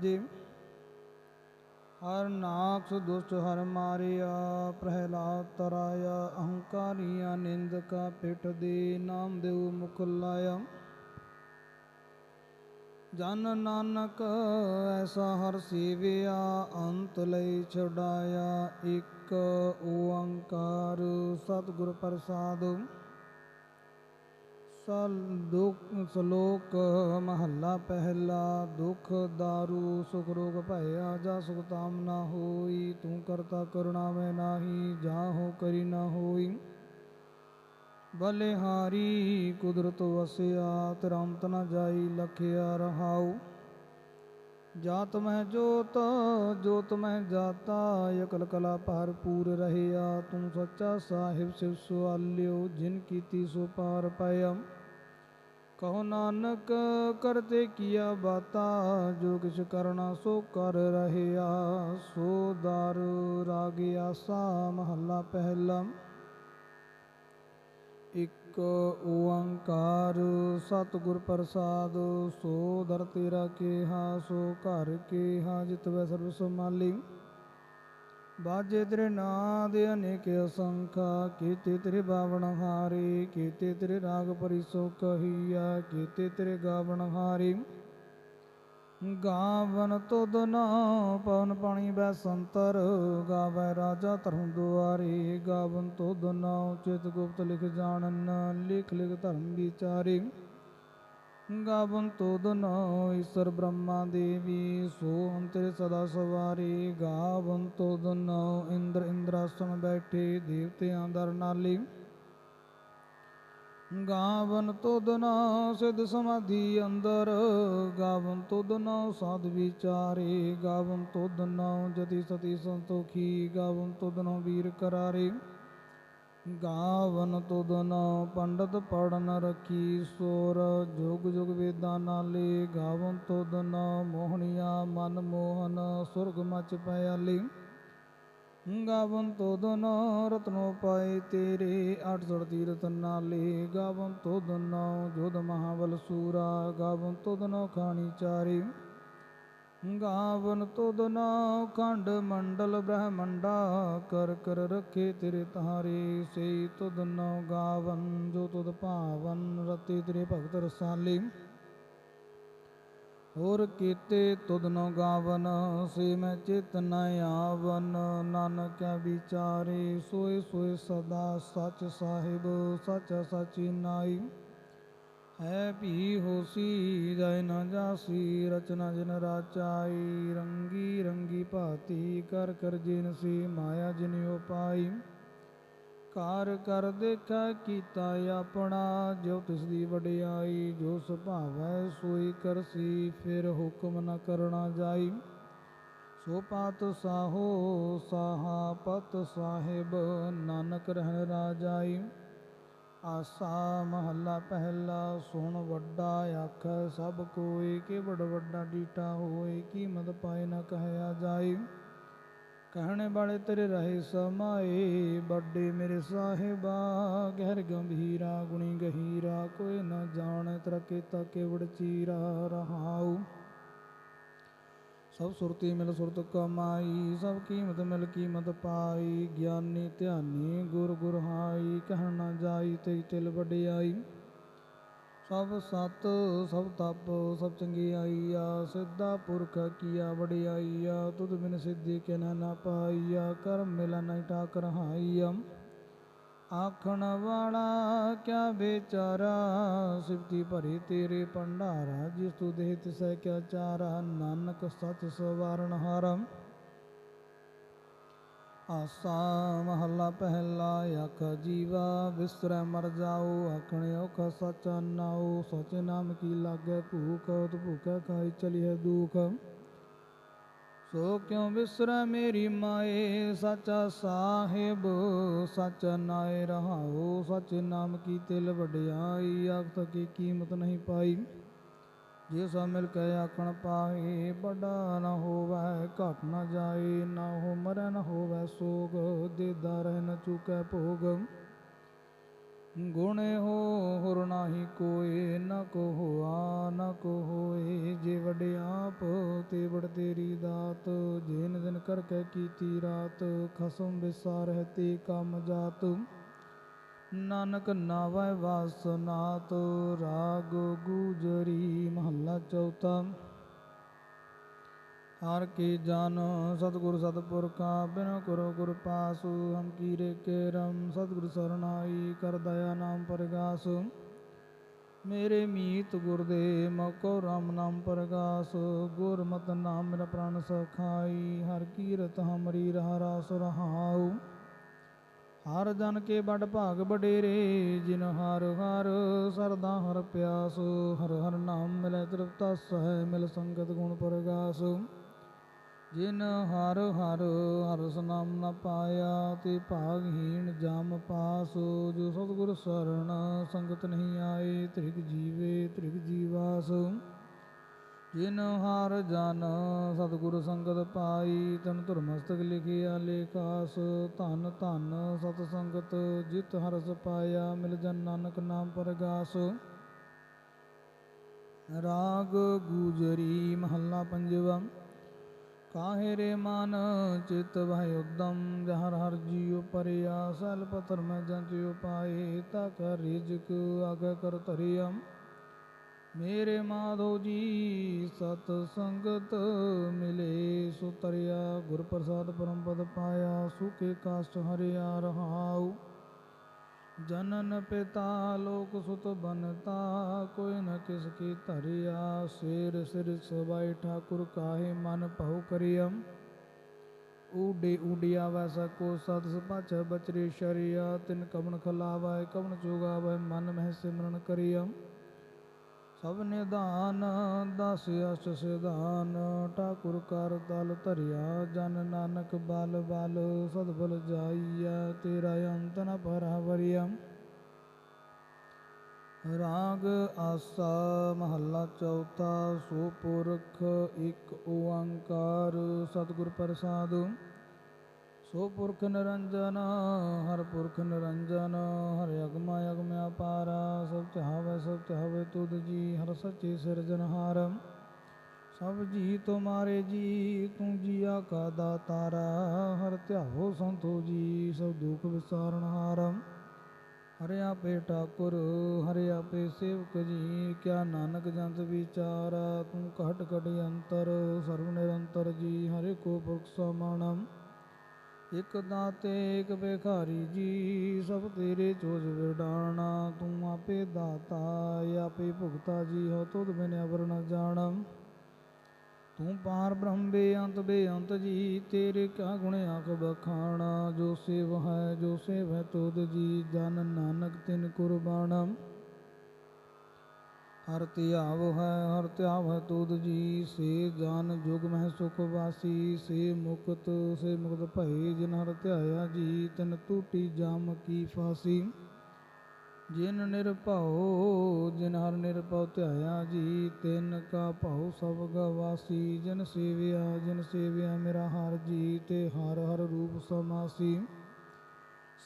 ਵਾਜੇ ਹਰ ਨਾਕਸ ਦੁਸ਼ਟ ਹਰ ਮਾਰਿਆ, ਪ੍ਰਹਿਲਾਦ ਤਰਾਇਆ, ਅਹੰਕਾਰੀਆਂ ਨਿੰਦਕਾ ਪਿੱਠ ਦੇ, ਨਾਮ ਦੇਉ ਮੁਖ ਲਾਇਆ। ਜਨ ਨਾਨਕ ਐਸਾ ਹਰ ਸੇਵਿਆ, ਅੰਤ ਲਈ ਛੁਡਾਇਆ। ਇੱਕ ਓੰਕਾਰ ਸਤਿਗੁਰ ਪ੍ਰਸਾਦ। ਦੁਖ ਸ਼ਲੋਕ ਮਹੱਲਾ ਪਹਿਲਾ ਦੁਖ ਦਾਰੂ ਸੁਖ ਰੋਗ ਭਇਆ ਜਾ ਸੁਖ ਤਾਮ ਨਾ ਹੋਈ ਤੂੰ ਕਰਤਾ ਕਰੁਣਾ ਮੈਂ ਨਾਹੀ ਜਾਹੋ ਕਰੀ ਨਾ ਹੋਈ ਬਲਿਹਾਰੀ ਕੁਦਰਤ ਵਸਿਆ ਤਰੰਤ ਨ ਜਾਈ ਲਖਿਆ ਰਹਾਉ ਜਾਤ ਮਹਿ ਜੋਤ ਜੋਤ ਮਹਿ ਜਾਤਾ ਅਕਲ ਕਲਾ ਭਰਪੂਰ ਰਹਿਆ ਤੂੰ ਸੱਚਾ ਸਾਹਿਬ ਸਿਵ ਸੁਆਲਿਓ ਜਿਨ ਕੀਤੀ ਸੋ ਪਾਰ ਪਾਇਆ ਕਹੋ ਨਾਨਕ ਕਰਤੇ ਕੀਆ ਬਾਤਾ, ਜੋ ਕਿਛ ਕਰਨਾ ਸੋ ਕਰ ਰਹਿਆ। ਸੋ ਦਰ ਰਾਗ ਆਸਾ, ਮਹੱਲਾ ਪਹਿਲਾ। ਇੱਕ ਓੰਕਾਰ, ਸਤਿਗੁਰ ਪ੍ਰਸਾਦ, ਸੋ ਦਰ ਤੇਰਾ ਕੇਹਾ, ਸੋ ਘਰ ਕੇਹਾ, ਜਿਤ ਵੈ ਸਰਬ ਸਮਾਲੀ ਬਾਜੇ ਤੇਰੇ ਨਾਦ ਅਨੇਕ ਅਸੰਖਾ, ਕੀਤੇ ਤੇਰੇ ਬਾਵਣ ਹਾਰੇ, ਕੀਤੇ ਤੇਰੇ ਰਾਗ ਪਰਿਸੋ ਕਹੀਆ, ਕੀਤੇ ਤੇਰੇ ਗਾਵਣ ਹਾਰੇ। ਗਾਵਨ ਤੁਧ ਨਾ ਪਵਨ ਪਾਣੀ ਬੈ ਸੰਤਰ, ਗਾਵੈ ਰਾਜਾ ਧਰਮ ਦੁਆਰੇ। ਗਾਵਨ ਤੁਧ ਨਾ ਚਿਤ ਗੁਪਤ ਲਿਖ ਜਾਣਨ, ਲਿਖ ਲਿਖ ਧਰਮ ਵਿਚਾਰੇ। ਗਾਵਨ ਤੁਧ ਨਾ ਈਸ਼ਰ ਬ੍ਰਹਮਾ ਦੇਵੀ ਸੋ ਅੰਤਰ ਸਦਾ ਸਵਾਰੀ, ਗਾਵਨ ਤੁਧ ਨਾ ਇੰਦਰ ਇੰਦਰਾਸਨ ਬੈਠੇ, ਦੇਵਤਿਆਂ ਦਰ ਨਾਲੀ। ਗਾਵਨ ਤੁਧ ਨਾ ਸਿਧ ਸਮਾਧੀ ਅੰਦਰ, ਗਾਵਨ ਤੁਧ ਨਾ ਸਾਧ ਵਿਚਾਰੇ, ਗਾਵਨ ਤੁਧ ਨਾ ਜਤੀ ਸਤੀ ਸੰਤੋਖੀ, ਗਾਵਨ ਤੁਧ ਨਾ ਵੀਰ ਕਰਾਰੇ। ਗਾਵਨ ਤੁਧ ਪੰਡਤ ਪੜਨ ਰਖੀ ਸੋਰ। ਜੁਗ ਜੁਗ ਵੇਦਾਂ ਨਾਲੇ ਗਾਵਨ ਤੁਧ ਨਾ ਮੋਹਣੀਆ ਮਨ ਮੋਹਨ ਸੁਰਗ ਮਚ ਪਿਆਲੀ। ਗਾਵਨ ਤੁਧ ਨਾ ਰਤਨੋ ਪਾਏ ਤੇਰੇ ਅਠ ਸੜ ਤੀਰਤ ਨਾਲੇ। ਗਾਵਨ ਤੁਧ ਨਾ ਜੋਧ ਮਹਾਬਲ ਸੂਰਾ। ਗਾਵਨ ਤੁਧ ਖਾਣੀ ਚਾਰੀ। ਗਾਵਨ ਤੁਧ ਨਾ ਖੰਡ ਮੰਡਲ ਬ੍ਰਹਮੰਡਾ ਕਰ ਕਰ ਰਖੇ ਤੇਰੇ ਤਾਰੇ ਸੇ ਤੁਧ ਨਾ ਗਾਵਨ, ਜੋ ਤੁਧ ਭਾਵਨ, ਰਤੇ ਤੇਰੇ ਭਗਤ ਰਸਾਲੀ। ਹੋਰ ਕੀਤੇ ਤੁਧ ਨੋ ਗਾਵਨ, ਸੇ ਮੈਂ ਚਿਤ ਨ ਆਵਨ, ਨਾਨਕ ਵਿਚਾਰੇ, ਸੋਏ ਸੋਏ ਸਦਾ ਸਚ ਸਾਹਿਬ, ਸਚ ਸਚੀ ਨਾਈ। ਹੈ ਭੀ ਹੋਸੀ ਜੈ ਨ ਜਾਸੀ, ਰਚਨਾ ਜਿਨ ਰਾਚਾਈ, ਰੰਗੀ ਰੰਗੀ ਭਾਤੀ, ਕਰ ਕਰ ਜਿਨ ਸੀ, ਮਾਇਆ ਜਿਨ ਉਪਾਈ ਕਾਰ ਕਰ ਦੇਖਾ ਕੀਤਾ ਆਪਣਾ, ਜੋ ਤਿਸ ਦੀ ਵਡਿਆਈ, ਜੋ ਸੁਭਾਵੈ ਸੋਈ ਕਰਸੀ ਫਿਰ ਹੁਕਮ ਨ ਕਰਨਾ ਜਾਈ। ਸੋ ਪਾਤ ਸਾਹੋ, ਸਾਹਾ ਪਤ ਸਾਹਿਬ, ਨਾਨਕ ਰਹਿਣ ਰਾਜਾਈ ਆਸਾ ਮਹੱਲਾ ਪਹਿਲਾ, ਸੁਣ ਵੱਡਾ ਅੱਖ, ਸਭ ਕੋਈ ਕਿ ਬੜ ਵੱਡਾ ਡੀਟਾ ਹੋਏ ਕੀਮਤ ਪਾਏ ਨਾ ਕਹਿਆ ਜਾਏ। ਕਹਿਣੇ ਵਾਲੇ ਤੇਰੇ ਰਹੇ ਸਮਾਏ, ਵੱਡੇ ਮੇਰੇ ਸਾਹਿਬਾ, ਗਹਿਰ ਗੰਭੀਰਾ, ਗੁਣੀ ਗਹੀਰਾ, ਕੋਈ ਨਾ ਜਾਣ ਤੇਰਾ ਕੀਤਾ ਕੇਵੜ ਚੀਰਾ ਰਹਾਉ। ਸਭ ਸੁਰਤੀ ਮਿਲ ਸੁਰਤ ਕਮਾਈ, ਸਭ ਕੀਮਤ ਮਿਲ ਕੀਮਤ ਪਾਈ। ਗਿਆਨੀ ਧਿਆਨੀ ਗੁਰ ਗੁਰਹਾਈ, ਕਹਿਣ ਨਾ ਜਾਈ ਤੇ ਤਿਲ ਵਡਿਆਈ। ਸਭ ਸਤ, ਸਭ ਤਪ, ਸਭ ਚੰਗਿਆਈ ਆ ਸਿੱਧਾ ਪੁਰਖ ਕੀਆ ਵਡਿਆਈ ਆ ਤੁਧ ਬਿਨ ਸਿੱਧੀ ਕਿਨ ਨਾ ਪਾਈਆ, ਕਰਮ ਮਿਲਾ ਨਹੀਂ ਟਾਕ ਰਹਾਈਆ ਆਖਣ ਵਾਲਾ ਕਿਆ ਵਿਚਾਰਾ ਸਿਫਤੀ ਭਰੀ ਤੇਰੇ ਭੰਡਾਰਾ ਜਿਸ ਤੂ ਦੇਹ ਤਿਸੈ ਕਿਆ ਚਾਰਾ ਨਾਨਕ ਸਚ ਸਵਾਰਨ ਹਾਰਮ ਆਸਾ ਮਹੱਲਾ ਪਹਿਲਾ ਆਖ ਜੀਵਾ ਵਿਸਰੈ ਮਰ ਜਾਓ ਆਖਣ ਔਖ ਸਚ ਨਾਉ ਸਚ ਨਾਮ ਕੀ ਲਾਗੈ ਭੂਖ ਉਤ ਭੂਖੈ ਖਾਈ ਚਲਿਐ ਦੁਖ ਸੋ ਕਿਉ ਵਿਸਰੈ ਮੇਰੀ ਮਾਏ? ਸਚਾ ਸਾਹਿਬ, ਸਚ ਨਾਏ ਰਹਾਉ, ਸਚ ਨਾਮ ਕੀ ਤਿਲ ਵਡਿਆਈ? ਆਖ ਕੀ ਕੀਮਤ ਨਹੀਂ ਪਾਈ? ਜੇ ਸੋ ਮਿਲ ਕੇ ਆਖਣ ਪਾਏ ਬੜਾ ਨਾ ਹੋਵੇ, ਘਟ ਨਾ ਜਾਏ, ਨਾ ਹੋ ਮਰੈ ਨ ਹੋਵੈ ਸੋਗ ਦੇਦਾ ਰਹਿ ਨ ਚੁਕੈ ਭੋਗ। ਗੁਣੇ ਹੋ ਹੁਰ ਨਾਹੀ ਕੋਏ, ਨ ਕੋ ਹੋਆ ਨ ਕੋ ਹੋਏ ਜੇ ਵਡੇ ਤੇ ਵਡ ਤੇਰੀ ਦਾਤ। ਜਿਨ ਦਿਨ ਕਰ ਕੇ ਕੀਤੀ ਰਾਤ, ਖਸਮ ਵਿਸਾਰ ਹੈ ਤੇ ਕਮ ਜਾਤ। ਨਾਨਕ ਨਾਵੈ ਵਾਸਨਾਤ, ਰਾਗ ਗੂਜਰੀ ਮਹੱਲਾ ਚੌਥਾ। ਹਰ ਕੀ ਜਨ ਸਤਿਗੁਰ ਸਤਿਪੁਰਖਾ ਬਿਨ ਗੁਰੂ ਗੁਰ ਪਾਸੁ, ਹਮ ਕੀਰੇ ਕੇ ਰਮ, ਸਤਿਗੁਰ ਸਰਨਾਈ ਕਰ ਦਇਆ ਨਾਮ ਪ੍ਰਗਾਸ। ਮੇਰੇ ਮੀਤ ਗੁਰਦੇ ਮਕੋ ਰਾਮ ਨਾਮ ਪ੍ਰਗਾਸ। ਗੁਰਮਤਿ ਨਾਮ ਮੇਰਾ ਪ੍ਰਾਨ ਸਖਾਈ, ਹਰ ਕੀਰਤ ਹਮਰੀ ਰਹਾ ਰਾਸ ਰਹਾਉ। ਹਰ ਜਨ ਕੇ ਬੜ ਭਾਗ ਬਡੇਰੇ ਜਿਨ ਹਰ ਹਰ ਸਰਦਾ ਹਰ ਪਿਆਸ। ਹਰ ਹਰ ਨਾਮ ਮਿਲੈ ਤ੍ਰਿਪਤਾ ਸਹਿ ਮਿਲ ਸੰਗਤ ਗੁਣ ਪ੍ਰਗਾਸ। ਜਿਨ ਹਰ ਹਰ ਹਰਸ ਨਾਮ ਨ ਪਾਇਆ, ਤੇ ਭਾਗਹੀਣ ਜਮ ਪਾਸ। ਜੋ ਸਤਿਗੁਰ ਸਰਣ ਸੰਗਤ ਨਹੀਂ ਆਏ, ਤ੍ਰਿਗ ਜੀਵੇ, ਤ੍ਰਿਗ ਜੀਵਾਸ। ਜਿਨ ਹਰ ਜਨ ਸਤਿਗੁਰ ਸੰਗਤ ਪਾਈ, ਤਨ ਧੁਰ ਮਸਤਕ ਲਿਖਿਆ ਲੇਖਾਸ ਧਨ ਧਨ ਸਤ ਸੰਗਤ ਜਿਤ ਹਰਸ ਪਾਇਆ, ਮਿਲ ਜਨ ਨਾਨਕ ਨਾਮ ਪਰਗਾਸ। ਰਾਗ ਗੂਜਰੀ ਮਹੱਲਾ ਪੰਜਵਾ। ਕਾਹੇ ਰੇ ਮਨ ਚਿਤ ਭਇ ਉਦਮ, ਜਹਰ ਹਰ ਜੀਉ ਪਰਿਆ, ਸਲ ਪਤਰ ਮੈਂ ਜੰਤਿਉ ਪਾਏ ਤਾ ਕਰ ਰਿਜਕ ਆਗੇ ਕਰ ਧਰਿਆ ਮੇਰੇ ਮਾਧੋ ਜੀ, ਸਤ ਸੰਗਤ ਮਿਲੇ, ਸੁਤਰਿਆ, ਗੁਰ ਪ੍ਰਸਾਦ ਪਰਮ ਪਦ ਪਾਇਆ, ਸੁਖੇ ਕਾਸ਼ਟ ਹਰਿਆ ਰਹਾਉ। ਜਨਨ ਪਿਤਾ ਲੋਕ ਸੁਤ ਬਨਤਾ, ਕੋਈ ਨ ਕਿਸ ਕੀ ਧਰਿਆ। ਸਿਰ ਸਿਰ ਸਬਾਈ ਠਾਕੁਰ ਕਾਹੇ ਮਨ ਭਉ ਕਰਿਆ ਊਡੇ ਊਡਿਆ ਵੈਸਾ ਕੋ ਸਤ ਸਪਾਚ ਬਚਰੇ ਸ਼ਰਿਆ। ਤਿਨ ਕਵਨ ਖਲਾਵੈ, ਕਵਣ ਚੁਗਾਵੈ, ਮਨ ਮਹਿ ਸਿਮਰਨ ਕਰਿਅਮ। ਸਭ ਨਿਧਾਨ, ਦਸ ਅਸ ਸਿਧਾਨ, ਠਾਕੁਰ ਕਰ ਤਲ ਧਰਿਆ, ਜਨ ਨਾਨਕ ਬਲ ਬਲ ਸਦ ਜਾਈਆ, ਤੇਰਾ ਅੰਤ ਨ ਪਰਵਰਿਆ ਰਾਗ ਆਸਾ, ਮਹੱਲਾ ਚੌਥਾ, ਸੋ ਪੁਰਖ ਇੱਕ ਓੰਕਾਰ, ਸਤਿਗੁਰ ਪ੍ਰਸਾਦ। ਸੋ ਪੁਰਖ ਨਿਰੰਜਨ, ਹਰ ਪੁਰਖ ਨਿਰੰਜਨ, ਹਰ ਅਗਮਾ ਅਗਮ ਅਪਾਰ, ਸਭ ਚਾਹਵੇ ਸਭ ਚਾਹਵੇ ਤੁਧ ਜੀ, ਹਰ ਸੱਚੇ ਸਿਰਜਨਹਾਰ ਸਭ ਜੀ ਤੁਮਾਰੇ ਜੀ, ਤੂੰ ਜੀਆ ਕਾ ਦਾਤਾਰਾ, ਹਰ ਧਿਆਵੋ ਸੰਤੋ ਜੀ, ਸਭ ਦੁਖ ਵਿਸਾਰਨਹਾਰ ਹਰਿ। ਆਪੇ ਠਾਕੁਰ, ਹਰਿ ਆਪੇ ਸੇਵਕ ਜੀ, ਕਿਆ ਨਾਨਕ ਜੰਤ ਵਿਚਾਰਾ, ਤੂੰ ਘਟ ਘਟ ਅੰਤਰ, ਸਰਵ ਨਿਰੰਤਰ ਜੀ, ਹਰੇ ਕੋ ਪੁਰਖ ਸਮਾਨਮ ਇਕ ਦਾਤੇ ਇਕ ਬੇਖਾਰੀ ਜੀ, ਸਭ ਤੇਰੇ ਚੋਜ ਵਿਡਾਣਾ ਤੂੰ ਆਪੇ ਦਾਤਾ ਆਪੇ ਭੁਗਤਾ ਜੀ, ਹੋ ਤੁਧ ਬਿਨ ਅਵਰ ਨ ਜਾਣਮ ਤੂੰ ਪਾਰ ਬ੍ਰਹਮ ਬੇਅੰਤ ਬੇਅੰਤ ਜੀ, ਤੇਰੇ ਕਾ ਗੁਣ ਆਖ ਬਖਾਣਾ। ਜੋ ਸੇਵ ਹੈ, ਜੋ ਸੇਵ ਹੈ ਤੁਧ ਜੀ, ਜਨ ਨਾਨਕ ਤਿਨ ਕੁਰਬਾਨਮ ਹਰ ਧਿਆਵ ਹੈ, ਹਰ ਧਿਆਵ ਹੈ ਤੁਧ ਜੀ, ਸੇ ਜਾਨ ਜੁਗ ਮਹਿ ਸੁਖ ਵਾਸੀ, ਸੇ ਮੁਕਤ ਸੇ ਮੁਕਤ ਭਏ ਜਿਨ ਹਰ ਧਿਆਇਆ ਜੀ, ਤਨ ਟੂਟੀ ਜਾਮ ਕੀ ਫਾਸੀ। ਜਿਨ ਨਿਰਭਉ ਜਿਨ ਹਰ ਨਿਰਭਉ ਧਿਆਇਆ ਜੀ, ਤਿਨ ਕਾ ਭਉ ਸਭ ਗਵਾਸੀ। ਜਿਨ ਸੇਵਿਆ ਜਿਨ ਸੇਵਿਆ ਮੇਰਾ ਹਰ ਜੀ, ਤੇ ਹਰ ਹਰ ਰੂਪ ਸਮਾਸੀ।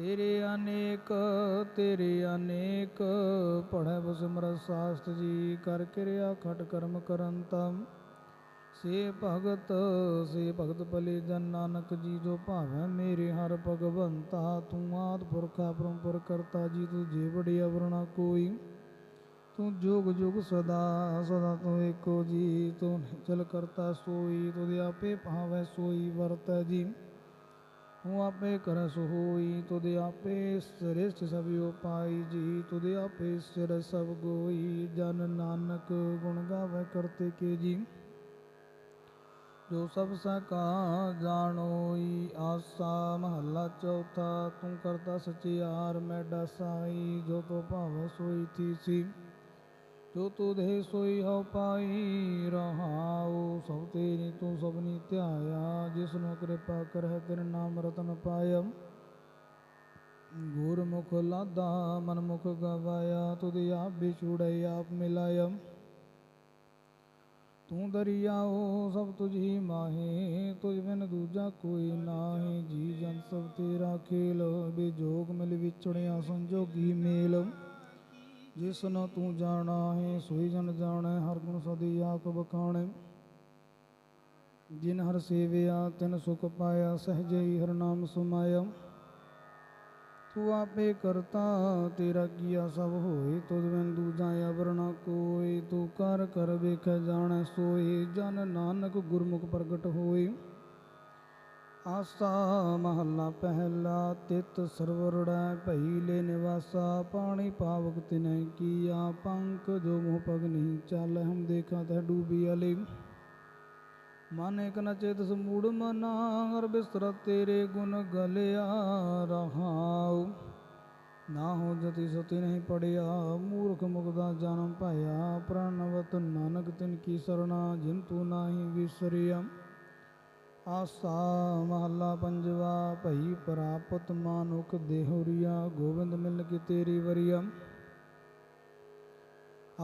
ਤੇਰੇ ਅਨੇਕ ਤੇਰੇ ਅਨੇਕ। ਪੜੈ ਬਸਿਮਰ ਸਾਸਤ ਜੀ, ਕਰ ਕਿਰਿਆ ਖਟ ਕਰਮ ਕਰੰਤਮ। ਸੇ ਭਗਤ ਸੇ ਭਗਤ ਭਲੇ ਜਨ ਨਾਨਕ ਜੀ, ਜੋ ਭਾਵੈ ਮੇਰੇ ਹਰ ਭਗਵੰਤਾ। ਤੂੰ ਆਦ ਪੁਰਖਾ ਪਰਮਪੁਰ ਕਰਤਾ ਜੀ, ਤੂੰ ਜੇ ਬੜੀ ਅਵਰਣਾ ਕੋਈ। ਤੂੰ ਜੁਗ ਜੁਗ ਸਦਾ ਸਦਾ ਤੂੰ ਏਕੋ ਜੀ। ਤੂੰ ਚਲ ਕਰਤਾ ਸੋਈ ਤੁਧ ਆਪੇ ਭਾਵੈ ਸੋਈ ਵਰਤੈ ਜੀ। ਤੂੰ ਆਪੇ ਕਰ ਸੋ ਹੋਈ ਤੁਧ ਆਪੇ ਸ੍ਰੇਸ਼ਟ ਸਭ ਉਪਾਈ ਜੀ ਤੁਧ ਆਪੇ ਸਿਰ ਸਭ ਗੋਈ ਜਨ ਨਾਨਕ ਗੁਣ ਗਾਵੇ ਕਰਤੇ ਕੇ ਜੀ ਜੋ ਸਭ ਸਕਾ ਜਾਣੋਈ ਆਸਾ ਮਹੱਲਾ ਚੌਥਾ ਤੂੰ ਕਰਤਾ ਸਚਿਆਰ ਮੈਡਾ ਸਾਈ ਜੋ ਤੋ ਭਾਵੈ ਸੋਈ ਥੀ ਸੀ ਜੋ ਤੁਧੇ ਸੋਈ ਹਉ ਪਾਈ ਰਹਾਉ, ਸਭ ਤੇਰੀ ਤੂੰ ਸਭਨੀ ਧਿਆਇਆ ਜਿਸਨੂੰ ਕਿਰਪਾ ਕਰਹਿ ਤੇਰੇ ਨਾਮ ਰਤਨ ਪਾਇਆ। ਗੁਰਮੁਖ ਲਾਦਾ ਮਨਮੁਖ ਗਵਾਇਆ, ਤੁਧ ਆਪ ਵਿਛੁੜਈ ਆਪ ਮਿਲਾਇਆ। ਤੂੰ ਦਰਿਆਓ, ਸਭ ਤੁਝ ਹੀ ਮਾਹੇ, ਤੁਝ ਬਿਨ ਦੂਜਾ ਕੋਈ ਨਾਹੀ। ਜੀ ਜਨ ਸਭ ਤੇਰਾ ਖੇਲ, ਬਿਜੋਗ ਮਿਲ ਵਿਛੜਿਆ ਸੰਜੋਗੀ ਮੇਲ। ਜਿਸ ਜਿਸਨੂੰ ਤੂੰ ਜਾਣਾ ਹੈ, ਸੋਈ ਜਨ ਜਾਣੈ, ਹਰ ਗੁਣ ਸਦੀ ਆਪ ਬਖਾਣੈ ਜਿਨ ਹਰ ਸੇਵਿਆ, ਤਿਨ ਸੁਖ ਪਾਇਆ ਸਹਜੇ ਹੀ ਹਰ ਨਾਮ ਸਮਾਇਆ। ਤੂੰ ਆਪੇ ਕਰਤਾ, ਤੇਰਾ ਕੀਆ ਸਭ ਹੋਏ, ਤੁਧ ਬਿਨ ਦੂਜਾ ਅਵਰ ਨਾ ਕੋਈ ਤੂੰ ਕਰ ਕਰ ਵੇਖ ਜਾਣੈ ਸੋਈ ਜਨ ਨਾਨਕ ਗੁਰਮੁਖ ਪ੍ਰਗਟ ਹੋਏ। ਆਸਾ ਮਹੱਲਾ ਪਹਿਲਾ, ਤਿਤ ਸਰਵਰੜੈ ਭਈ ਲੈ ਨਿਵਾਸਾ, ਪਾਣੀ ਪਾਵਕ ਤਿਨੈ ਕੀਆ ਪੰਕ ਜੋ ਮੋਹ ਪਗ ਨਹੀਂ ਚੱਲ, ਹਮ ਦੇਖਾ ਤੈ ਡੂਬੀ ਅਲੇ। ਮਨ ਇਕ ਨ ਚੇਤ ਸਮੂੜ ਮਨਾ, ਹਰ ਬਿਸਰ ਤੇਰੇ ਗੁਣ ਗਲਿਆ ਰਹਾਉ। ਨਾ ਹੋ ਜਤੀ ਸਤੀ ਨਹੀਂ ਪੜਿਆ, ਮੂਰਖ ਮੁਗਦਾ ਜਨਮ ਪਾਇਆ, ਪ੍ਰਣਵਤ ਨਾਨਕ ਤਿਨ ਕੀ ਸਰਣਾ, ਜਿਨ ਤੂੰ ਨਾਹੀ ਵਿਸਰਿਆ। ਆਸਾ ਮਹੱਲਾ ਪੰਜਵਾ, ਭਈ ਪ੍ਰਾਪਤ ਮਾਨੁਖ ਦੇਹੁਰੀਆ ਗੋਬਿੰਦ ਮਿਲ ਕੇ ਤੇਰੀ ਵਰੀਆ।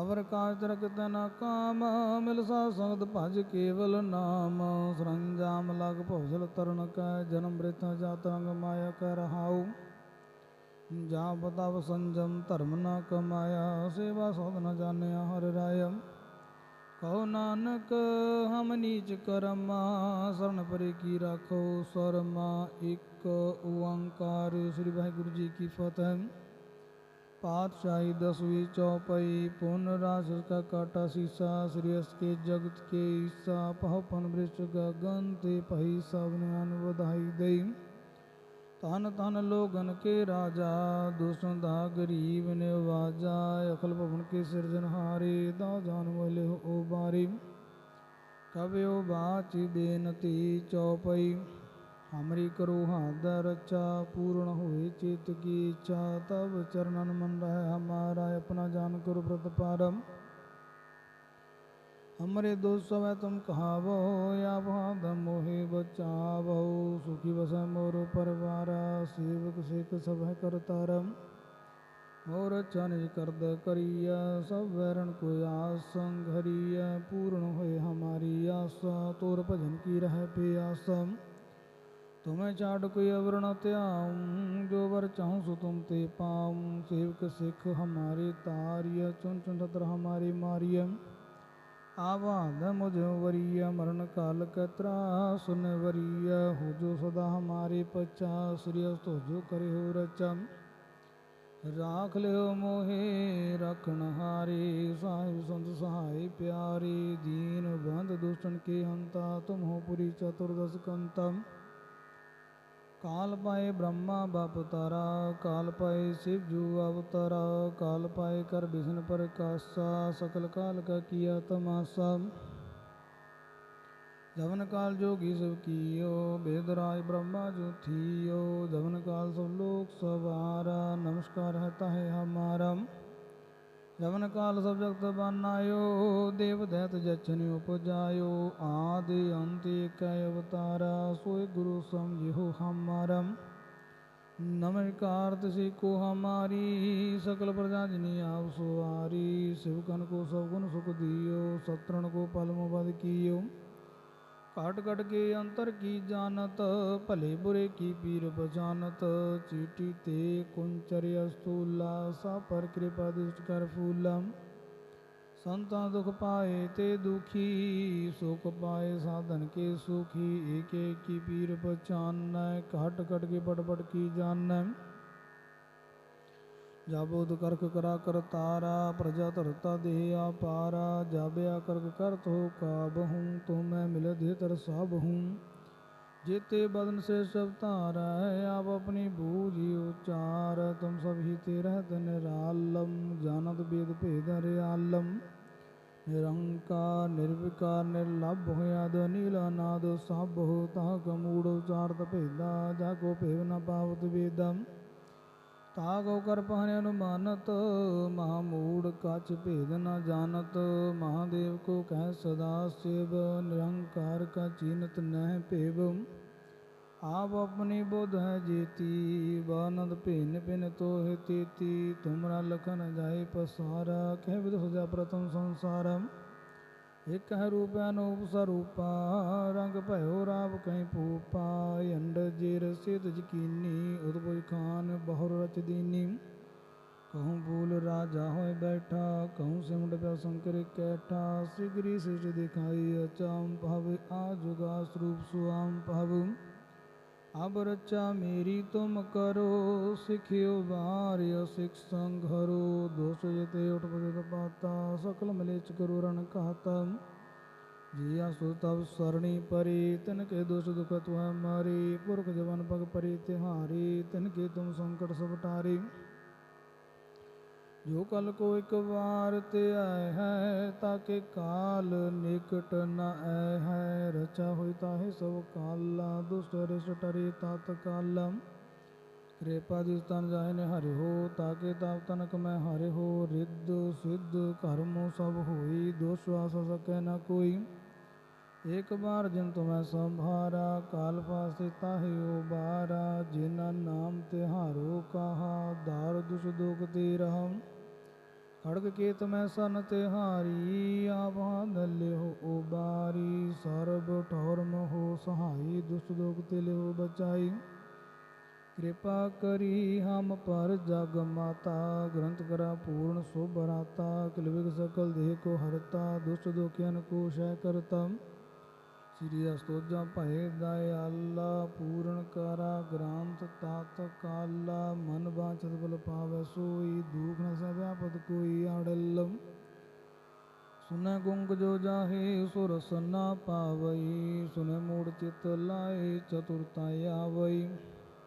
ਅਵਰ ਕਾਜ ਤਰਕਤ ਨ ਕਾਮ, ਮਿਲ ਸਾ ਸੰਗਤ ਭਜ ਕੇਵਲ ਨਾਮ। ਸਰੰਜਾਮ ਲਗ ਭੌਜਲ ਤਰਨ ਕੈ, ਜਨਮ ਮ੍ਰਿਤ ਜਾਤ ਰੰਗ ਮਾਇਆ ਕੈ ਰਹਾਉ। ਜਾ ਬਤਾਵ ਸੰਜਮ ਧਰਮ ਨ ਕਮਾਇਆ, ਸੇਵਾ ਸੋਧ ਨ ਜਾਣਿਆ ਹਰ ਰਾਇਮ ਕਹੋ ਨਾਨਕ, ਹਮ ਨੀਚ ਕਰਮਾ, ਸਰਨ ਪਰੇ ਕੀ ਰਾਖੋ ਸਰਮਾ, ਇੱਕ ਓੰਕਾਰ। ਸ੍ਰੀ ਵਾਹਿਗੁਰੂ ਜੀ ਕੀ ਫਤਿਹ। ਪਾਤਸ਼ਾਹੀ ਦਸਵੀਂ ਚੌਪਈ, ਪੁਨ ਰਾਜ ਕਾ ਕਾਟਾ ਸੀਸਾ, ਸ੍ਰੀ ਅਸ ਕੇ ਜਗਤ ਕੇ ਈਸਾ ਪਹੁ ਪਨ ਬ੍ਰਿਸ਼ ਗਗਨ ਤੇ ਭਈ ਸਭ ਨਿਆਨ ਵਧਾਈ ਦੇਈ। ਤਨ ਤਨ ਲੋਗਨ ਕੇ ਰਾਜਾ ਦੁਸ਼ਮਨ ਦਾ ਗਰੀਬ ਨਿਵਾਜਾ ਅਖਲ ਭਵਨ ਕੇ ਸਿਰਜਨਹਾਰੇ ਦਾ ਜਾਨ ਮਲੇ ਓ ਬਾਰੀ। ਕਬਿਓ ਬਾਚ ਬੇਨਤੀ ਚੌਪਈ, ਹਮਰੀ ਕਰੋ ਹਾਦ ਰਚਾ, ਪੂਰਨ ਹੋਏ ਚੇਤ ਕੀ ਇੱਛਾ, ਤਬ ਚਰਨਨ ਮਨ ਰਹਿ ਹਮਾਰਾ, ਆਪਣਾ ਜਾਨ ਕਰੋ ਪ੍ਰਤ हमरे दोष समय तुम कहावो या भाद मोहे बचावो सुखी बस मोर परवारा सेवक सिख सब है करतारम मोर चनिज करद करिया सब वैरण को आस संघरिया पूर्ण होए हमारी आशा तोर भजन की रह प्यासम तुम्हें चाड कोई अवरण त्याऊं जो वर चाहूँ सो तुम ते पाऊं सेवक सिख हमारे तारिय चुन चुन छत्र हमारी मारियम आवाद मुझ वरीय मरण काल कतरा सुन वरीय हो जो सदा हमारे पचा श्री तो जो करे हो रचम राख लियो मोहे रखन हारे साहिब संत सहाय प्यारे दीन बंद दुष्टन के हंता तुम हो पुरी चतुर्दश कंतम काल पाए ब्रह्मा बाप तारा काल पाए शिव जू अवतारा काल पाए कर विष्णु प्रकाशा सकल काल का किया तमाशा। जवन काल जोगी सब कियो वेदराज ब्रह्मा जो थियो। जवन काल सब लोक सवारा नमस्कार है ताहे हमारा। ਜਵਨ ਕਾਲ ਸਭ ਜਗਤ ਬਨਾਇਓ ਦੇਵ ਦੈਤ ਜਚਨ ਉਪਜਾਇਓ, ਆਦਿ ਅੰਤ ਕੈ ਅਵਤਾਰਾ ਸੋਇ ਗੁਰੂ ਸਮਝਿਓ ਹਮਾਰਮ ਨਮਸਕਾਰ ਤਿਸੀ ਕੋ ਹਮਾਰੀ, ਸਕਲ ਪ੍ਰਜਾ ਜਿਨੀ ਆਪ ਸੁਆਰੀ ਸਿਵਕਨ ਕੋ ਸਭ ਗੁਣ ਸੁਖ ਦਿਓ, ਸਤਰਣ ਕੋ ਪਲਮ ਬਦ ਕੀਓ। काट कट के अंतर की जानत भले बुरे की पीर बजानत चीटी ते कुंचर अस्तूला सा पर कृपा दुष्ट कर फूलम संता दुख पाए ते दुखी सुख पाए साधन के सुखी एक एक की पीर पहचान काट कट के बट की जान ਜਬ ਉਦ ਕਰਕ ਕਰਾ ਕਰ ਤਾਰਾ, ਪ੍ਰਜਾ ਧਰਤਾ ਪਾਰਾ ਆਪਾਰਾ ਜਾਬਿਆ ਕਰਕ ਕਰ ਤੋ ਕਾਬ ਹੂੰ ਤੋ ਮੈਂ ਮਿਲ ਦੇ ਤਰ ਸਭ ਹੂੰ ਜੇਤੇ ਬਦਨ ਸੇ ਸਭ ਧਾਰਾ, ਆਪ ਆਪਣੀ ਬੂਝੀ ਉਚਾਰ, ਤੁਮ ਸਭ ਹੀ ਤੇ ਰਹਿਤ ਨਿਰਾਲਮ, ਜਾਨਤ ਬੇਦ ਭੇਦ ਰਿਆਲਮ ਨਿਰੰਕਾਰ, ਨਿਰਵਿਕਾਰ, ਨਿਰਲਭ ਹੋਇਆ ਦੋ ਨੀਲਾ ਨਾਦ ਸਭ ਹੋ ਤਾ ਕਮੂੜ ਉਚਾਰਤ ਭੇਦਾ, ਜਾ ਕੋ ਭੇਵ ਨ ਪਾਵਤ ਵੇਦਮ ਤਾਗੋ ਕਰ ਪਹਿਨੇ ਅਨੁਮਾਨਤ ਮਹਾ ਮੂੜ ਕਛ ਭੇਦ ਨ ਜਾਣਤ, ਮਹਾਦੇਵ ਕੋ ਕਹਿ ਸਦਾ ਸੇਵ, ਨਿਰੰਕਾਰ ਕਾ ਚੀਨਤ ਨਹਿ ਭੇਵ। ਆਪ ਆਪਣੀ ਬੁੱਧ ਹੈ ਜੀਤੀ ਬਾਨੰਦ ਭਿੰਨ ਭਿੰਨ ਤੋਹਿ ਤੀਤੀ, ਤੁਮਰਾ ਲਖਨ ਜਾਏ ਪਸਾਰਾ, ਕਹਿ ਵਿਦ ਸਜਾ ਪ੍ਰਥਮ ਸੰਸਾਰਮ ਇਕ ਹੈ ਰੂਪ ਅਨੂਪ ਸਰੂਪਾ, ਰੰਗ ਭਇਓ ਰਾਪ ਕਹੀਂ ਪੂਪਾ ਅੰਡ ਜੀਰ ਸਿਧ ਜਕੀਨੀ ਉਦਪੁਜ ਖਾਨ ਬਹੁਰ ਰਚ ਦੀਨੀ। ਕਹੂੰ ਬੂਲ ਰਾਜਾ ਹੋਇ ਬੈਠਾ, ਕਹੂੰ ਸਿਮਟ ਪਿਆ ਸੰਕਰ ਕੈਠਾ, ਸਿਗਰੀ ਸਿਜ ਦਿਖਾਈ ਅਚਾਮ ਭਵ, ਆ ਜੁਗਾ ਸਰੂਪ ਸੁਆਮ ਭਵ। ਅਬ ਰਚਾ ਮੇਰੀ ਤੁਮ ਕਰੋ, ਸਿਖਿਓ ਵਾਰਿਓ ਸਿਖ ਸੰਘਰੋ ਦੋਸ ਜਤੇ ਉਠ ਪਦਿ ਪਾਤਾ, ਸਕਲ ਮਲੇਚ ਕਰੋ ਰਣ ਕਹਤਾ। ਜੀਆ ਸੋ ਤਬ ਸਰਣੀ ਪਰੀ, ਤਿਨ ਕੇ ਦੋਸ਼ ਦੁਖ ਤੁਹ ਮਾਰੀ। ਪੁਰਖ ਜਵਨ ਪਗ ਪਰੀ ਤਿਹਾਰੀ, ਤਿਨ ਕੇ ਤੁਮ ਸੰਕਟ ਸਭ ਟਾਰੀ ਜੋ ਕਲ ਕੋ ਇੱਕ ਵਾਰ ਤੇ ਆਏ ਹੈ ਤਾਕੇ ਕਾਲ ਨਿਕਟ ਨ ਆਏ ਹੈ। ਰਚਾ ਹੋਈ ਤਾਹੇ ਸਭ ਕਾਲਾ, ਦੁਸ਼ਟ ਰਿਸ਼ਟ ਟਰੀ ਤਤ ਕਾਲਮ ਕਿਰਪਾ ਜਿਸ ਤਨ ਜਾਏ ਨੇ ਹਰਿ ਹੋ ਤਾਕੇ ਤਾਪ ਤਨਕ ਮੈਂ ਹਰਿ ਹੋ। ਰਿੱਧ ਸਿੱਧ ਕਰਮੋ ਸਭ ਹੋਈ ਦੋਸ਼ ਵਾਸ ਸਕੈ ਨ ਕੋਈ। ਇਕ ਬਾਰ ਜਿਨ ਤੁਮੈ ਸੰਭਾਰਾ, ਕਾਲ ਫਾਸੇ ਤਾਹੀ ਉਬਾਰਾ। ਜਿਨ ਨਾਮ ਤਿਹਾਰੋ ਕਹਾ, ਦਾਰ ਦੁਸ਼ ਦੁਖ ਤੇ ਰਹਮ ਖੜਗ ਕੇਤ ਮੈਂ ਸਨ ਤਿਹਾਰੀ ਆਵਾਂ ਲਿਓ ਉਬਾਰੀ ਸਰਬ ਠੌਰ ਮੋਹ ਸਹਾਈ ਦੁਸ਼ਟ ਦੁਖ ਤੇ ਲਿਓ ਬਚਾਈ। ਕਿਰਪਾ ਕਰੀ ਹਮ ਪਰ ਜਗ ਮਾਤਾ, ਗ੍ਰੰਥ ਕਰਾ ਪੂਰਨ ਸੁਭਰਾਤਾ। ਰਾਤਾ ਕਿਲਵਿਗ ਸਕਲ ਦੇਹ ਕੋ ਹਰਤਾ ਦੁਸ਼ਟ ਦੁਖਿਆਨ ਕੋ ਸ਼ੈ ਕਰਤਾ। ਸ੍ਰੀ ਅਸਤੋਜਾ ਭਏ ਦਇਆਲਾ ਪੂਰਨ ਕਰਾ ਗ੍ਰਾਂਥ ਤਤ ਕਾਲਾ ਮਨ ਬਾਚਤ ਬਲ ਪਾਵੈ ਸੋਈ ਦੁਖ ਨ ਸਭਿਆ ਪਦ ਕੋਈ ਆੜਲ ਸੁਨੈ ਗੁੰਗ ਜੋ ਜਾਹੇ ਸੁਰ ਸਨਾ ਪਾਵਈ ਸੁਨੈ ਮੂੜ ਚਿਤ ਲਾਏ ਚਤੁਰਤਾ ਆਵਈ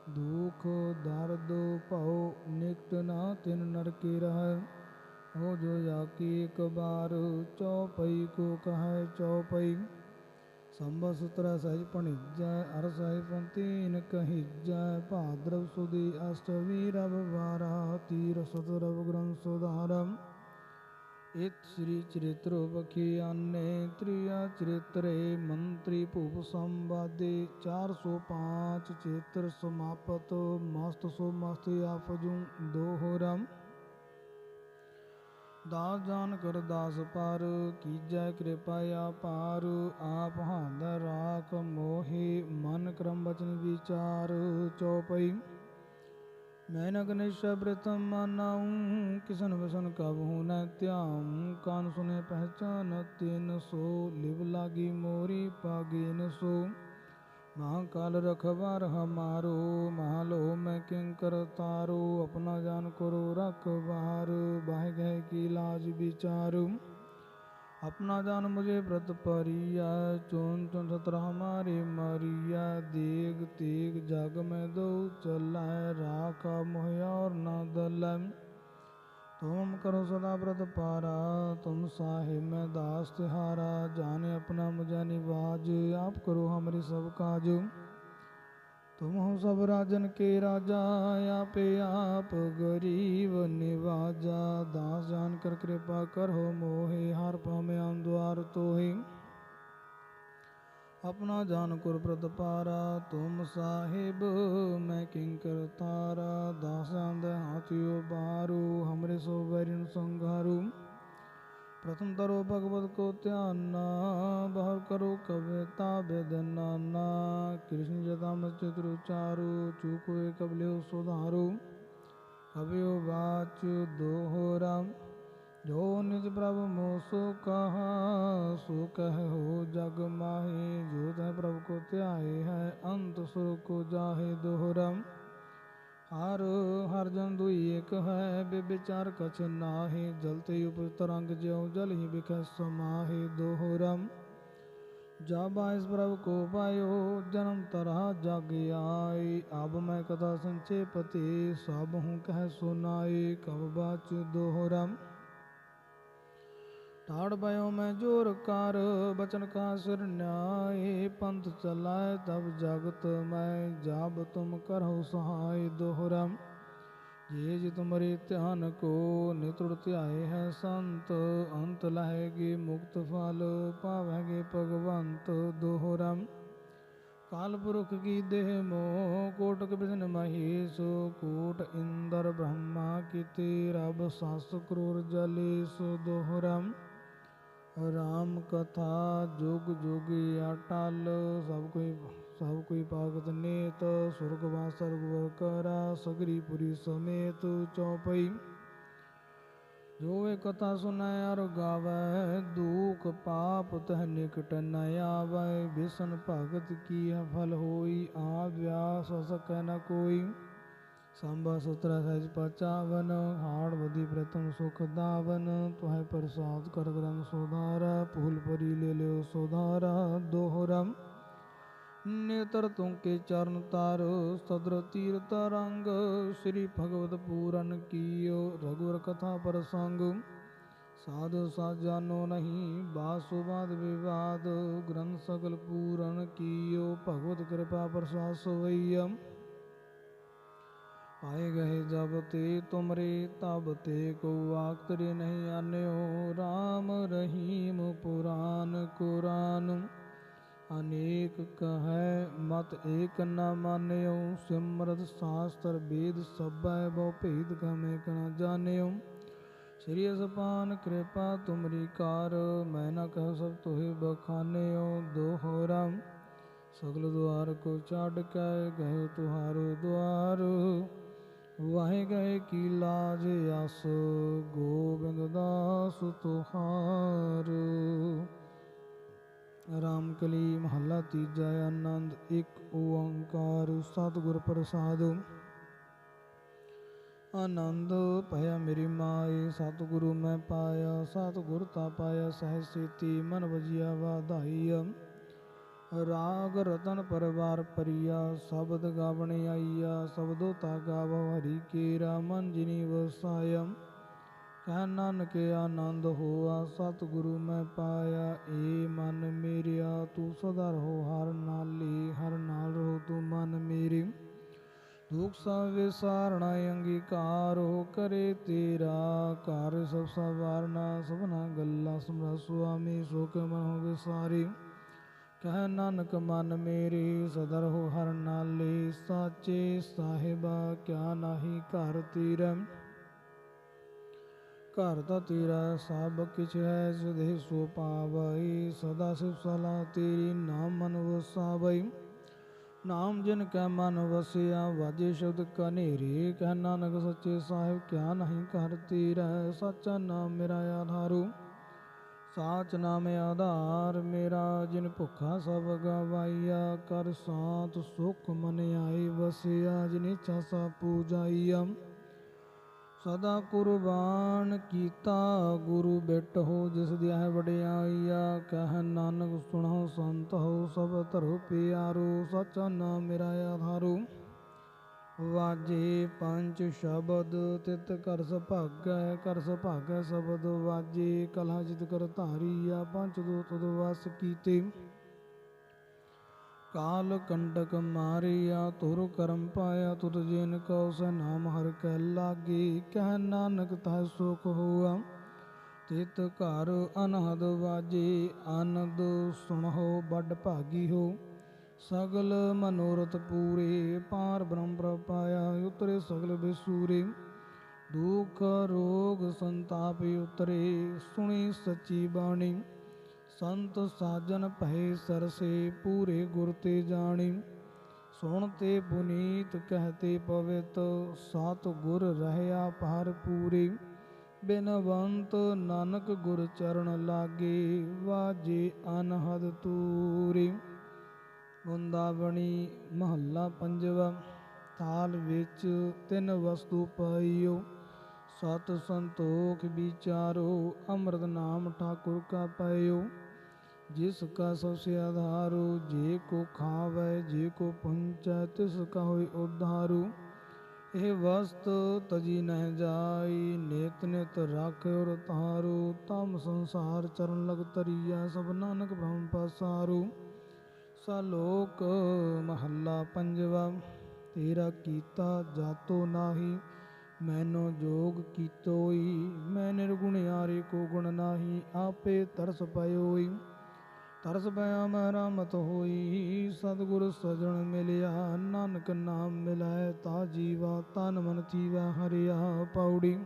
ਦੁਖ ਦਰਦ ਭਉ ਨਿਕਟ ਨਾ ਤਿਨ ਨਰਕੇ ਰਹਿ ਹੋ ਜੋ ਜਾ ਕੀ ਇੱਕ ਬਾਰ ਚੌਪਈ ਕੋ ਕਹੈ ਚੌਪਈ ਸੰਭਾ ਸੁਤਰਾ ਸਹਿਜ ਪਣਿਜੈ ਅਰ ਸਹਿਜ ਪੰਤੀਨ ਕਹੀਜੈ, ਭਾਦਰਵ ਸੁਦੀ ਅਸ਼ਟਵੀ ਰਵ ਵਾਰਾ ਤੀਰ ਸਤ ਰਵ ਗ੍ਰੰਥ ਸੁਧਾਰਮ ਇਤ ਸ੍ਰੀ ਚਰਿਤ੍ਰ ਬਖੀ ਆਨੇ, ਤ੍ਰਿਆ ਚਰਿਤਰੇ ਮੰਤਰੀ ਭੂਪ ਸੰਵਾਦੇ 405 ਚੇਤਰ ਸਮਾਪਤ, ਮਸਤ ਸੋ ਮਸਤ ਆਫਜੂ ਦੋਹਰਮ ਦਾਸ ਜਾਨ ਕਰ ਦਾਸ ਪਰ, ਕੀਜੈ ਕਿਰਪਾ ਆਪਾਰ ਆਪ ਹੰਦ ਰਾਖ ਮੋਹਿ, ਮਨ ਕਰਮ ਬਚਨ ਵਿਚਾਰ, ਚਉਪਈ। ਮੈਂ ਨਗਨ ਸ਼ਬ੍ਰਤ ਮਨਾਉ, ਕਿਸਨ ਵਸਨ ਕਬ ਹੂੰ ਨ ਧਿਆਉ, ਕਾਨ ਸੁਨੇ ਪਹਿਚਾਨ ਤਿਨ ਸੋ, ਲਿਵ ਲਾਗੀ ਮੋਰੀ ਪਾਗੇਨ ਸੋ। महाकाल रखबार हमारो महालो मैं किंकर तारो, अपना जान करो रखवार बाह गए की लाज विचारू। अपना जान मुझे व्रत परिया, चुन चुन सत्र हमारे मरिया। देख तेग जग में दो चलाए, राखा मोह और न दलम। ਤੁਮ ਕਰੋ ਸਦਾ ਬ੍ਰਤ ਪਾਰਾ, ਤੁਮ ਸਾਹਿਬ ਮੈਂ ਦਾਸ ਤਿਹਾਰਾ ਜਾਣੇ ਆਪਣਾ ਮੁਝਾ ਨਿਵਾਜ, ਆਪ ਕਰੋ ਹਮਰੀ ਸਭ ਕਾਜ। ਤੁਮ ਹੋ ਸਭ ਰਾਜਨ ਕੇ ਰਾਜਾ, ਆਪੇ ਆਪ ਗਰੀਬ ਨਿਵਾਜਾ, ਦਾਸ ਜਾਨ ਕਰ ਕਿਰਪਾ ਕਰੋ ਮੋਹੇ, ਹਰ ਭਾਵੇਂ ਅੰਦਵਾਰ ਤੋਹੇ। ਆਪਣਾ ਜਾਨ ਗੁਰ ਪ੍ਰਤਪਾਰਾ ਤੁਮ ਸਾਹਿਬ, ਮੈਂ ਕਿੰ ਕਰਤਾਰਾ ਦਾਸਾਂ ਦਾ ਹਾਥਿਓ ਬਾਰੂ ਹਮਰੇ ਸੋ ਵੈਰਿਨ ਸੰਘਾਰੂ। ਪ੍ਰਥਮ ਤਰੋ ਭਗਵਤ ਕੋ ਧਿਆਨ, ਬਾਹਰ ਕਰੋ ਕਵਿਤਾ ਬੇਦਨਾ ਨਾ ਕ੍ਰਿਸ਼ਨ ਜਤਾ ਮਸਚਿਤ ਰੁਚਾਰੂ ਚੂਕੋਏ ਕਬਲਿਓ ਸੁਧਾਰੂ। ਕਬਿਓ ਬਾਚ ਦੋਹਰਾ। जो निज प्रभु मोसो कहा, सो कह हो जग माहे। जो तह प्रभु को त्याहे है, अंत सुर को जाहे दोहरम। हर हर जन दुई एक है बे विचार कछ नाहे। जलते उप तरंग ज्यो जल ही बिख समाहे दोहरम। जब इस प्रभु को पायो, जन्म तरह जग आई। अब मैं कथा संक्षेपति, सब हूँ कह सुनाई, कब बाच दोहरम। ਬਾਚ ਦੋਹਰਮ ਤਾੜ ਬਇਓ ਮੈਂ ਜੋਰ ਕਰ, ਬਚਨ ਕਾ ਸਿਰ ਨਿਆਏ, ਪੰਥ ਚਲਾਏ, ਤਬ ਜਗਤ ਮੈਂ ਜਾਬ ਤੁਮ ਕਰਹੁ ਸਹਾਈ ਦੋਹਰਮ ਜੇ ਜਿ ਤੁਮਰੇ ਧਿਆਨ ਕੋ ਨਿਤੁੜ ਧਿਆਏ ਹੈ ਸੰਤ, ਅੰਤ ਲਹੇਗੇ ਮੁਕਤ ਫਲ ਪਾਵਹਿਗੇ ਭਗਵੰਤ ਦੋਹਰਾ। ਕਾਲ ਪੁਰਖ ਕੀ ਦੇਹ ਮੋਹ ਕੋਟਕ ਬਿਸ਼ਨ ਮਹੇਸ਼, ਕੋਟ ਇੰਦਰ ਬ੍ਰਹਮਾ ਕੀਤੇ, ਰਬ ਸਸ ਕਰੋਰ ਜਲੇਸ ਦੋਹਰਾ। ਰਾਮ ਕਥਾ ਜੁਗ ਜੁਗੀ ਅਟਲ, ਸਭ ਕੋਈ ਸਭ ਕੋਈ ਭਾਗਤ ਨੇਤ, ਸੁਰਗ ਵਾ ਸਰਗ ਕਰਾ, ਸਗਰੀ ਪੁਰੀ ਸਮੇਤ ਚੌਪਈ। ਜੋ ਇਹ ਕਥਾ ਸੁਨੈ ਅਰ ਗਾਵੈ, ਦੁਖ ਪਾਪ ਤਹ ਨਿਕਟ ਨ ਆਵੈ, ਬਿਸਨ ਭਗਤ ਕੀ ਫਲ ਹੋਈ, ਆ ਵਿਆਸ ਸਕੈ ਨ ਕੋਈ। ਸੰਭਾ ਸੁਤਰਾ ਸਹਿਜ ਪਚਾਵਨ ਹਾੜ ਵਦੀ ਪ੍ਰਤਮ ਸੁਖ ਦਾਵਨ। ਤੁਹੈ ਪ੍ਰਸਾਦ ਕਰ ਗਰਮ ਸੋਧਾਰਾ, ਭੂਲ ਪਰੀ ਲੈ ਲਿਓ ਸੁਧਾਰਾ। ਦੋਹਰਮ ਨੇਤਰ ਤੁੰਕੇ ਚਰਨ ਤਾਰ, ਸਦਰ ਤੀਰ ਰੰਗ। ਸ੍ਰੀ ਭਗਵਤ ਪੂਰਨ ਕੀਓ ਰਘੁਰ ਕਥਾ ਪ੍ਰਸੰਗ। ਸਾਧ ਸਾਜਾਨੋ ਨਹੀਂ ਬਾਸੁ ਵਿਵਾਦ। ਗ੍ਰੰਥ ਸਗਲ ਪੂਰਨ ਕੀਓ, ਭਗਵਤ ਕਿਰਪਾ ਪ੍ਰਸਾਦ ਸਵਈਯਮ ਪਾਏ ਗਏ ਜਬ ਤੇ ਤੁਮਰੇ, ਤਬ ਤੇ ਕੋ ਆਖਤਰੇ ਨਹੀਂ ਆਨਿਓ। RAM ਰਹੀਮ ਪੁਰਾਨ ਕੁਰਾਨ, ਅਨੇਕ ਕਹੈ ਮਤ ਏਕ ਨ ਮਾਨਿਓ। ਸਿਮਰਤ ਸਾਸਤਰ ਵੇਦ ਸਭੈ ਬਹੁ ਭੇਦ ਕਮੈ ਕ ਨ ਜਾਣਿਓ। ਸ੍ਰੀ ਅਸਪਾਨ ਕਿਰਪਾ ਤੁਮਰੀ ਕਾਰ, ਮੈਂ ਨ ਕਹ ਸਭ ਤੋਹਿ ਬਖਾਨਿਓ। ਦੋਹਰਾ ਸਗਲ ਦੁਆਰ ਕੋ ਛਾੜ ਕੇ ਗਏ ਤੁਹਾਰੋ ਦੁਆਰ। ਵਾਹੇ ਗਏ ਕੀ ਲਾਜ ਅਸ, ਗੋਬਿੰਦ ਦਾਸ ਤੁਹਾਰ। ਰਾਮ ਕਲੀ ਮਹੱਲਾ ਤੀਜਾ ਆਨੰਦ, ਇੱਕ ਓੰਕਾਰ ਸਤਿਗੁਰ ਪ੍ਰਸਾਦ। ਆਨੰਦ ਭਇਆ ਮੇਰੀ ਮਾਏ, ਸਤਿਗੁਰੂ ਮੈਂ ਪਾਇਆ, ਸਤਿਗੁਰ ਤਾ ਪਾਇਆ, ਸਹਿ ਸੇਤੀ ਮਨ ਵਜਿਆ ਵਾਧਾਈ। ਰਾਗ ਰਤਨ ਪਰਵਾਰ ਪਰਿਆ, ਸ਼ਬਦ ਗਾਵਣ ਆਈਆ ਸ਼ਬਦੋ ਤਾ ਗਾਵੋ ਹਰੀ ਕੇਰਾ ਮਨ ਜਿਨੀ ਵਸਾਇਆ। ਕਹਿ ਨਾਨਕ ਆਨੰਦ ਹੋਆ, ਸਤਿਗੁਰੂ ਮੈਂ ਪਾਇਆ, ਏ ਮਨ ਮੇਰਿਆ, ਤੂੰ ਸਦਾ ਰਹੋ, ਹਰ ਨਾਲੇ, ਹਰ ਨਾਲ ਰਹੋ ਤੂੰ ਮਨ ਮੇਰੇ। ਦੁਖ ਸਭ ਵਿਸਾਰਣਾ ਅੰਗੀਕਾਰ ਹੋ ਕਰੇ ਤੇਰਾ। ਘਰ ਸਭ ਸਵਾਰਨਾ, ਸਭਨਾ ਗੱਲਾਂ ਸਮਰਾ ਸੁਆਮੀ ਸੋਕ ਮਨ ਹੋ ਵਿਸਾਰੀ। ਕਹਿ ਨਾਨਕ ਮਨ ਮੇਰੀ ਸਦਰ ਹੋ ਹਰ ਨਾਲੇ, ਸਾਚੇ ਸਾਹਿਬਾ ਕਿਆ ਨਾਹੀ ਘਰ ਤੇਰਾ। ਘਰ ਦਾ ਤੇਰਾ ਸਭ ਕਿਛ ਹੈ ਸੁਦੇ ਸੋ ਪਾਵਈ, ਸਦਾ ਸਿਵ ਸਲਾ ਤੇਰੀ ਨਾਮ ਮਨ ਵਸਾਵਈ। ਨਾਮ ਜਿਨ ਕੈ ਮਨ ਵਸਿਆ, ਵਾਜੇ ਸ਼ਬਦ ਕਨੇਰੇ ਕਹਿ ਨਾਨਕ ਸੱਚੇ ਸਾਹਿਬ ਕਿਆ ਨਹੀਂ ਘਰ ਤੇਰਾ। ਸੱਚਾ ਨਾਮ ਮੇਰਾ ਆਧਾਰੂ। ਸਾਚ ਨਾਮ ਆਧਾਰ, ਮੇਰਾ ਜਿਨ ਭੁੱਖਾ ਸਭ ਗਵਾਈਆ, ਕਰ ਸਾਤ ਸੁਖ ਮਨ ਆਈ, ਵਸਿਆ ਜਿਨ ਇੱਛਾ ਸਾ ਪੂਜਾਈਆ। ਸਦਾ ਕੁਰਬਾਨ ਕੀਤਾ, ਗੁਰੂ ਬਿਟ ਹੋ ਜਿਸ ਦੀ ਹੈ ਵਡਿਆਈਆ। ਕਹਿ ਨਾਨਕ ਸੁਣੋ ਸੰਤ ਹੋ ਸਭ ਧਰੋ ਪਿਆਰੋ, ਸਚਾ ਨਾਮ ਮੇਰਾ ਆਧਾਰੂ। ਵਾਜੇ ਪੰਜ ਸ਼ਬਦ, ਤਿਤ ਕਰ ਸੁਭਾਗੈ ਕਰ ਸੁਭਾਗੈ ਸ਼ਬਦ ਵਾਜੇ, ਕਲਾ ਜਿਤ ਕਰ ਧਾਰੀਆ, ਪੰਜ ਦੋ ਤੁਧ ਕੀਤੇ। ਕਾਲ ਕੰਡਕ ਮਾਰਿਆ ਤੁਰ ਕਰਮ ਪਾਇਆ, ਤੁਧ ਜਿਨ ਕਉ ਸ ਨਾਮ ਹਰ ਕੈ ਲਾਗੀ। ਕਹਿ ਨਾਨਕ ਤਹ ਸੁਖ ਹੋਆ, ਤਿਤ ਘਰ ਅਨਹਦ ਵਾਜੇ, ਆਨੰਦ ਸੁਣਹੁ, ਵੱਡ ਭਾਗੀ ਹੋ। ਸਗਲ ਮਨੋਰਥ ਪੂਰੇ ਪਾਰ ਬ੍ਰਹਮ ਪ੍ਰਪਾਇਆ ਉਤਰੇ ਸਗਲ ਬਿਸੂਰੇ। ਦੁਖ, ਰੋਗ, ਸੰਤਾਪ ਉਤਰੇ, ਸੁਣੀ ਸੱਚੀ ਬਾਣੀ। ਸੰਤ ਸਾਜਨ ਭਏ ਸਰਸੇ, ਪੂਰੇ ਗੁਰ ਤੇ ਜਾਣੀ। ਸੁਣਤੇ ਪੁਨੀਤ ਕਹਤੇ ਪਵਿਤ, ਸਤ ਗੁਰ ਰਹਿਆ ਪਰ ਪੂਰੇ। ਬਿਨਵੰਤ ਨਾਨਕ ਗੁਰ ਚਰਨ ਲਾਗੇ, ਵਾਜੇ ਅਨਹਦ ਤੂਰੀ। ਬੁੰਦਾਵਣੀ ਮਹੱਲਾ ਪੰਜਵਾ, ਥਾਲ ਵਿੱਚ ਤਿੰਨ ਵਸਤੂ ਪਾਈਓ। ਸਤ ਸੰਤੋਖ ਵਿਚਾਰੋ, ਅੰਮ੍ਰਿਤ ਨਾਮ ਠਾਕੁਰ ਕਾ ਪਾਇਓ। ਜਿਸ ਕਾ ਸਭ ਆਧਾਰੂ, ਜੇ ਕੋ ਖਾਵੇ, ਜੇ ਕੋ ਪੁੰਚੈ ਤਿਸ ਕਾ ਹੋਇ ਉਧਾਰੂ। ਇਹ ਵਸਤ ਤਜੀ ਨਹਿ ਜਾਈ, ਨਿਤ ਨਿਤ ਰੱਖ ਔਰ ਤਾਰੂ ਤਮ ਸੰਸਾਰ ਚਰਨ ਲਗ ਤਰੀਆ, ਸਭ ਨਾਨਕ ਬ੍ਰਹਮ ਪਸਾਰੂ। ਲੋਕ ਮਹੱਲਾ ਪੰਜਵਾ, ਤੇਰਾ ਕੀਤਾ ਜਾਤੋ ਨਾਹੀ, ਮੈਨੋ ਜੋਗ ਕੀਤੋਈ, ਮੈਂ ਨਿਰਗੁਣ ਆਰੇ ਕੋ ਗੁਣ ਨਾਹੀ, ਆਪੇ ਤਰਸ ਪਇਓਈ। ਤਰਸ ਪਿਆ ਮੈਂ ਮਤ ਹੋਈ, ਸਤਿਗੁਰ ਸਜਣ ਮਿਲਿਆ, ਨਾਨਕ ਨਾਮ ਮਿਲਾਇ ਤਾ ਜੀਵਾ, ਤਨ ਮਨ ਥੀਵੈ ਹਰਿਆ ਪੌੜੀ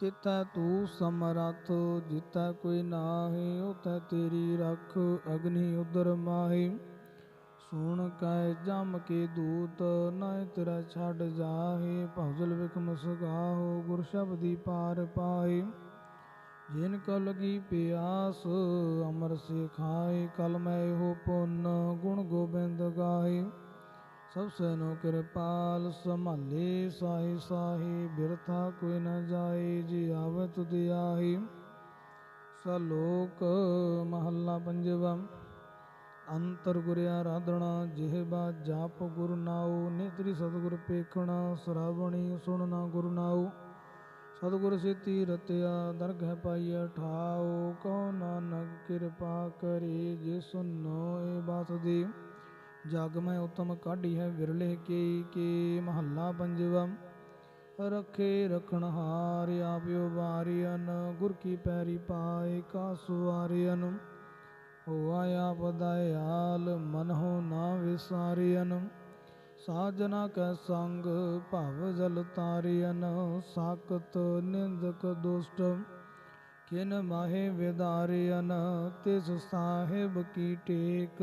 ਚਿਤੈ ਤੂੰ ਸਮਰੱਥ ਜਿਤੈ ਕੋਈ ਨਾਹੀ ਉਤੈ ਤੇਰੀ ਰੱਖ ਅਗਨੀ ਉਦਰ ਮਾਹੀ। ਸੁਣ ਕੈ ਜਮ ਕੇ ਦੂਤ ਨਾਇ ਤੇਰਾ ਛੱਡ ਜਾਹੇ। ਭੌਜਲ ਵਿਕਮ ਸਗਾਹੋ ਗੁਰ ਸ਼ਬਦੀ ਪਾਰ ਪਾਏ ਜਿਨ ਕੋ ਲਗੀ ਪਿਆਸ, ਅਮਰ ਸੇ ਖਾਏ ਕਲ ਮੈਂ ਹੋ ਪੁੰਨ, ਗੁਣ ਗੋਬਿੰਦ ਗਾਏ ਸਭ ਸੈਨੋ ਕਿਰਪਾਲ, ਸੰਭਾਲੇ ਸਾਈ ਸਾਹੀ, ਬਿਰਥਾ ਕੋਈ ਨ ਜਾਏ, ਜੀ ਆਵੇ ਤੁਧ ਆਹੀ। ਸਲੋਕ ਮਹੱਲਾ ਪੰਜਵਾ। ਅੰਤਰ ਗੁਰ ਆਰਾਧਣਾ ਜਿਹਬਾ ਜਾਪ ਗੁਰ ਨਾਉ, ਨੇਤਰੀ ਸਤਿਗੁਰ ਪੇਖਣਾ, ਸ਼ਰਾਵਣੀ ਸੁਣਨਾ ਗੁਰ ਨਾਉ। ਸਤਿਗੁਰ ਸੇਤੀ ਰਤਿਆ ਦਰਗਹਿ ਪਾਈਐ ਠਾਉ, ਕਉ ਨਾਨਕ ਕਿਰਪਾ ਕਰੇ, ਜੇ ਸੁਨੋ ਏ ਬਾਤ ਦੀ। ਜਗ ਮੈਂ ਉਤਮ ਕਾਢੀ ਹੈ ਵਿਰਲੇ ਕੇ ਕੇ ਮਹੱਲਾ ਪੰਜਵਾ। ਰਖੇ ਰਖਣ ਹਾਰ ਆਪਿਓ ਵਾਰਿਆਨ ਗੁਰ ਕੀ ਪੈਰੀ ਪਾਏ ਕਾ ਸੁਵਾਰਿਆਨ ਹੋਆ ਆਪ ਦਇਆਲ ਮਨ ਹੋ ਨਾ ਵਿਸਾਰਿਆਨ ਸਾਜਨਾ ਕੈ ਸੰਗ, ਭਵ ਜਲ ਤਾਰਿਅਨ। ਸਾਕਤ ਨਿੰਦਕ ਦੁਸ਼ਟ, ਕਿਨ ਮਾਹੇ ਵਿਦਾਰਿਆਨ ਤਿਸ ਸਾਹਿਬ ਕੀ ਟੇਕ।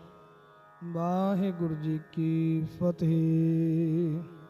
ਵਾਹਿਗੁਰੂ ਜੀ ਕੀ ਫਤਿਹ।